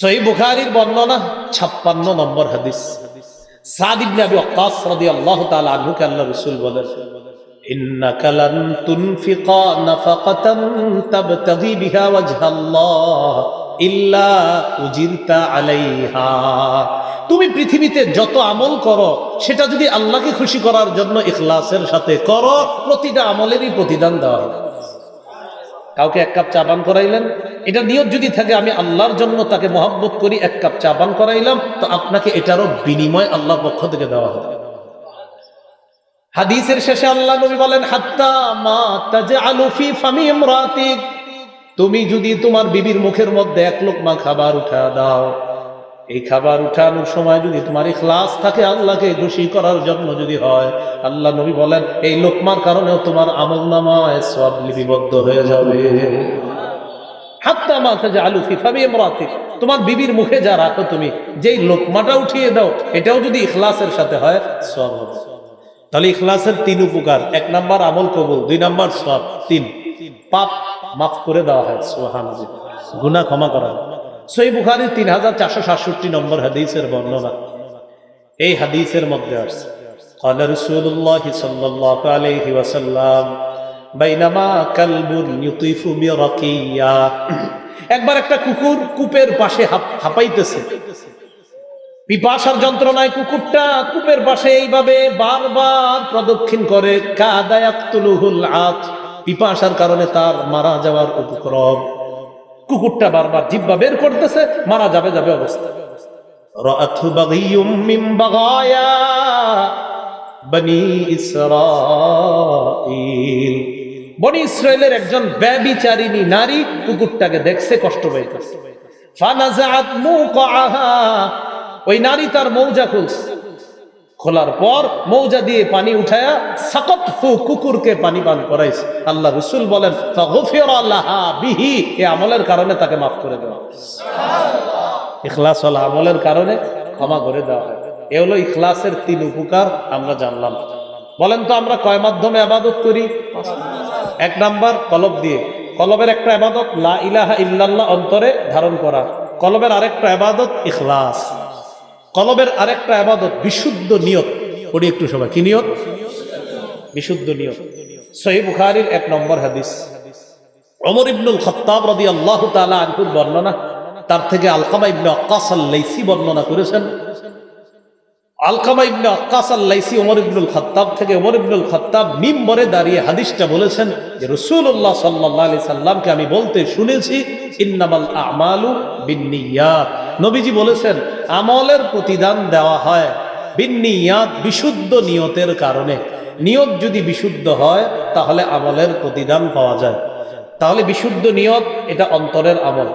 সহি বুখারির বর্ণনা ছাপ্পান্ন নম্বর হাদিস। আল্লাহ তুমি পৃথিবীতে যত আমল করো, সেটা যদি আল্লাহকে খুশি করার জন্য ইখলাসের সাথে করো, প্রতিটা আমলেরই প্রতিদান দেওয়া হবে। কাউকে এক কাপ চা পান করাইলেন? এটা নিয়ত যদি থাকে, আমি আল্লাহর জন্য তাকে মহব্বত করি, এক কাপ চা পান করাইলাম, তো আপনাকে এটারও বিনিময় আল্লাহ পক্ষ থেকে দেওয়া হবে। হাদিসের শেষে আল্লাহ নবী বলেন, হাত্তা মা তাজআলু ফি ফামি ইমরাতিক। তুমি যদি তোমার বিবির মুখের মধ্যে এক লোকমা খাবার উঠা দাও, এই খাবার উঠানোর সময় যদি তোমার ইখলাস থাকে আল্লাহকে খুশি করার জন্য যদি হয়, আল্লাহ নবী বলেন, এই লোকমার কারণেও তোমার আমল নামায় সব লিপিবদ্ধ হয়ে যাবে। হাত্তা মাথা যে আলু ফিফাবি এমরাতিক তোমার বিবির মুখে যা রাখো তুমি যেই লোকমাটা উঠিয়ে দাও এটাও যদি ইখলাসের সাথে হয় সব হবে তাহলে ইখলাসের তিন উপকার এক নাম্বার আমল কবুল দুই নাম্বার সব তিন পাপ মাফ করে দেওয়া হয় সোহান গুনা ক্ষমা করা হয় সই বুখারির তিন হাজার চারশো সাতষট্টি নম্বর হাদিসের বর্ণনা এই হাদিসের মধ্যে আসছে قال رسول الله صلى الله عليه وسلم বাইনামা একবার একটা কুকুর কুপের পাশে হাঁপাইতেছে। পিপাসার যন্ত্রণায় কুকুরটা কুপের পাশে এইভাবে বারবার প্রদক্ষিণ করে কাদায়াতুলুহুল পিপাসার কারণে তার মারা যাওয়ার উপক্রম। কুকুরটা বারবার জিব্বা বের করতেছে, মারা যাবে যাবে অবস্থা। বনি ইসরায়েলের একজন ব্যভিচারিণী নারী কুকুরটাকে দেখছে কষ্ট মুকাআহা। ওই নারী তার মৌজা খুলছে। খোলার পর মৌজা দিয়ে পানি উঠায়া সাকত কুকুরকে পানি পান করাইছে। আল্লাহ রসুল বলেন বিহি। এ আমলের কারণে তাকে মাফ করে দেওয়া ইখলাস আমলের কারণে ক্ষমা করে দেওয়া হয়। এ হলো ইখলাসের তিন উপকার আমরা জানলাম। বলেন তো আমরা কয় মাধ্যমে আবাদত করি? এক নাম্বার কলব দিয়ে। কলবের একটা আবাদত লা ইলাহা ইল্লাল্লাহ অন্তরে ধারণ করা। কলবের আরেকটা আবাদত ইখলাস। কলবের আরেকটা আবাদত বিশুদ্ধ নিয়ত। পড়ি একটু সবাই, কি নিয়ত? বিশুদ্ধ নিয়ত। সহি বুখারীর এক নম্বর হাদিস। অমর ইবনুল খত্তাব রাদিয়াল্লাহু তাআলা আনহুর বর্ণনা, তার থেকে আলকামা ইবনে আক্কাস আল-লাইসি বর্ণনা করেছেন। আলকামা ইবনে আক্কাস আল-লাইসি ওমর ইবনুল খত্তাব থেকে ওমর ইবনুল খত্তাব মিম্বরে দাঁড়িয়ে হাদিসটা বলেছেন যে রাসূলুল্লাহ সাল্লাল্লাহু আলাইহি সাল্লামকে আমি বলতে শুনেছি, ইন্নামাল আমালু বিন্নিয়াত। নবীজি বলেছেন, আমলের প্রতিদান দেওয়া হয় বিন্নিয়াত বিশুদ্ধ নিয়তের কারণে। নিয়ত যদি বিশুদ্ধ হয়, তাহলে আমলের প্রতিদান পাওয়া যায়। তাহলে বিশুদ্ধ নিয়ত, এটা অন্তরের আমল।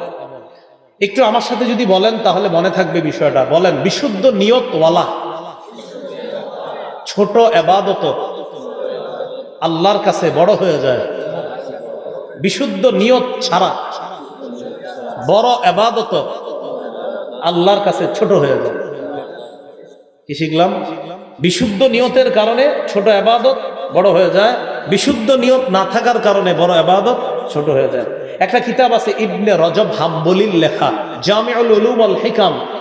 একটু আমার সাথে যদি বলেন, তাহলে মনে থাকবে বিষয়টা। বলেন, বিশুদ্ধ নিয়ত ওয়ালা ছোট এবাদত আল্লাহর কাছে বড় হয়ে যায়। বিশুদ্ধ নিয়ত ছাড়া বড় এবাদত আল্লাহর কাছে ছোট হয়ে যায়। কি শিখলাম? বিশুদ্ধ নিয়তের কারণে ছোট এবাদত বড় হয়ে যায়। বিশুদ্ধ নিয়ত না থাকার কারণে বড় এবাদত ছোট হয়ে যায়। একটা কিতাব আছে, ইবনে রজব হাম্বলির লেখা, জামিউল হিকাম।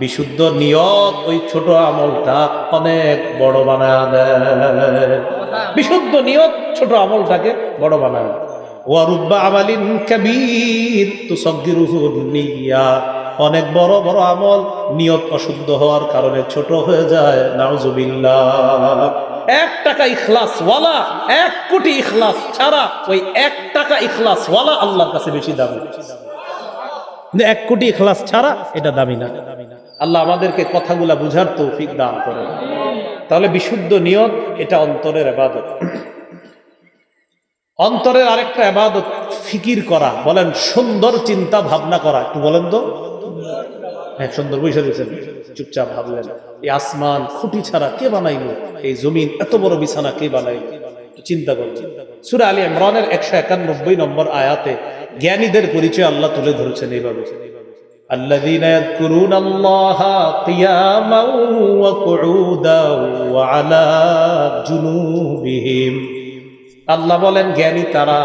বিশুদ্ধ নিয়ত ওই ছোট আমলটা অনেক বড় বানায় দেয়। বিশুদ্ধ নিয়ত ছোট আমলটাকে বড় বানায় ওয়ারুব্বা আমালিন কাবীর তুসাগগিরুহুন নিয়া। অনেক বড় বড় আমল নিয়ত অশুদ্ধ হওয়ার কারণে ছোট হয়ে যায়। নাউজুবিল্লাহ। এক টাকা ইখলাস ওয়ালা এক কোটি ইখলাস ছাড়া ওই এক টাকা ইখলাস ওয়ালা আল্লাহর কাছে বেশি দামি এক কোটি ইখলাস ছাড়া এটা দামি না। আল্লাহ আমাদেরকে কথাগুলা বুঝার তৌফিক দান করে তাহলে বিশুদ্ধ নিয়ত, এটা অন্তরের এবাদত অন্তরের আরেকটা এবাদত ফিকির করা। বলেন, সুন্দর চিন্তা ভাবনা করা। একটু বলেন তো। হ্যাঁ সুন্দর, বুঝে দিয়েছেন চুপচাপ ভাবলেন। এই আসমান, খুঁটি ছাড়া কে বানাইলো? এই জমিন, এত বড় বিছানা কে বানাইলো? চিন্তা করছেন সুরা আলী ইমরানের একশো একানব্বই নম্বর আয়াতে জ্ঞানীদের পরিচয় আল্লাহ তুলে ধরেছেন এইভাবে। الذين يذكرون الله قياما وقعودا وعلى جنوبهم আল্লাহ বলেন জ্ঞানী তারা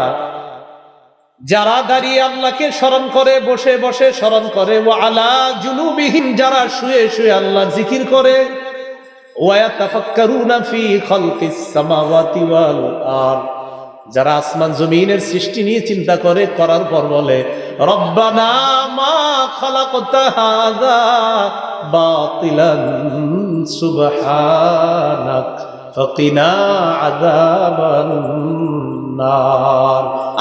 যারা দাঁড়িয়ে আল্লাহকে স্মরণ করে বসে বসে স্মরণ করে ও আলা জুনুবিহীন যারা শুয়ে শুয়ে আল্লাহ জিকির করে ওয়াতাফাক্কারুনা ফি খালকিস সামাওয়াতি ওয়াল আরদ যারা আসমান জমিনের সৃষ্টি নিয়ে চিন্তা করে, করার পর বলে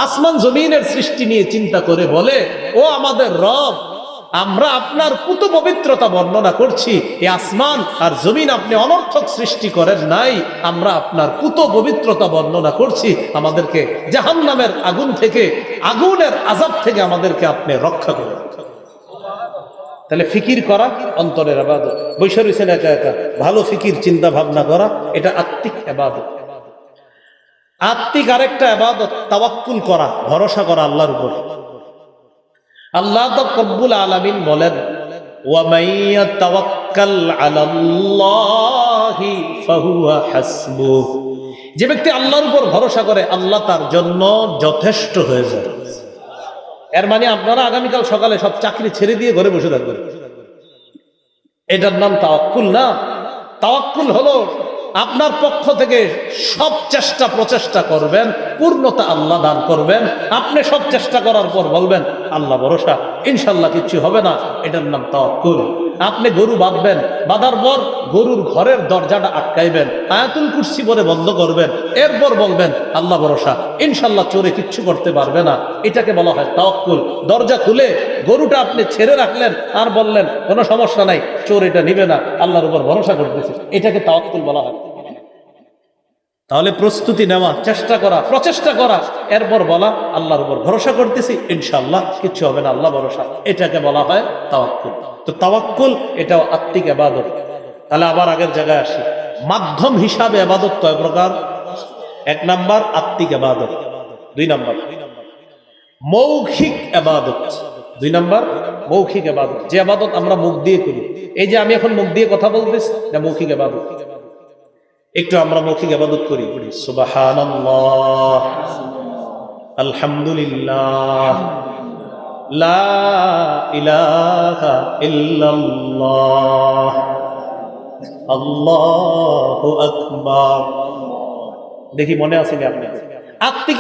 আসমান জমিনের সৃষ্টি নিয়ে চিন্তা করে বলে, ও আমাদের রব আমরা আপনার পুত পবিত্রতা বর্ণনা করছি এই আসমান আর জমিন আপনি অনর্থক সৃষ্টি করেন নাই, আমরা আপনার পুত পবিত্রতা বর্ণনা করছি, আমাদেরকে জাহান নামের আগুন থেকে, আগুনের আজাব থেকে আমাদেরকে আপনি রক্ষা করেন। তাহলে ফিকির করা অন্তরের আবাদত। বৈশা রয়েছেন একা একা ভালো ফিকির চিন্তা ভাবনা করা, এটা আত্মিক আবাদত। আত্মিক আরেকটা আবাদত, তাওয়াক্কুল করা, ভরসা করা আল্লাহর উপর। আল্লাহ তো কব্বুল আলমিন বলেন যে ব্যক্তি আল্লাহর উপর ভরসা করে, আল্লাহ তার জন্য যথেষ্ট হয়ে যায়। এর মানে আপনারা আগামীকাল সকালে সব চাকরি ছেড়ে দিয়ে ঘরে বসে থাকবেন। এটার নাম তাওয়াক্কুল না? তাওয়াক্কুল হলো আপনার পক্ষ থেকে সব চেষ্টা প্রচেষ্টা করবেন, পূর্ণতা আল্লাহ দান করবেন, আপনি সব চেষ্টা করার পর বলবেন আল্লাহ ভরসা। ইনশাল্লাহ কিচ্ছু হবে না। এটার নাম তাওয়াক্কুল। আপনি গরু বাঁধবেন, বাঁধার পর গরুর ঘরের দরজাটা আটকাইবেন, আয়াতুল কুর্সি বলে বন্ধ করবেন, এরপর বলবেন, আল্লাহ ভরসা। ইনশাল্লাহ চোরে কিচ্ছু করতে পারবে না। এটাকে বলা হয় তাওয়াক্কুল। দরজা খুলে গরুটা আপনি ছেড়ে রাখলেন, আর বললেন, কোনো সমস্যা নাই, চোর এটা নিবে না, আল্লাহর উপর ভরসা করতেছে। এটাকে তাওয়াক্কুল বলা হয়। তাহলে প্রস্তুতি নেওয়া, চেষ্টা করা, প্রচেষ্টা করা। এরপর বলা, আল্লাহর উপর ভরসা করতেছি ইনশাল্লাহ কিছু হবে না, আল্লাহ ভরসা। এটাকে বলা হয় তাওয়াক্কুল। তো তাওয়াক্কুল, এটাও আত্মিক আবাদত তাহলে আবার আগের জায়গায় আসি। মাধ্যম হিসাবে আবাদত কয় প্রকার? এক নাম্বার, আত্মিক আবাদত দুই নাম্বার, মৌখিক আবাদত দুই নাম্বার, মৌখিক আবাদত যে আবাদত আমরা মুখ দিয়ে করি। এই যে আমি এখন মুখ দিয়ে কথা বলতেছি না মৌখিক আবাদত একটু আমরা মৌখিক আবাদত করি বলি সুবাহান আলহামদুলিল্লাহ দেখি মনে আছে আপনি আত্মিক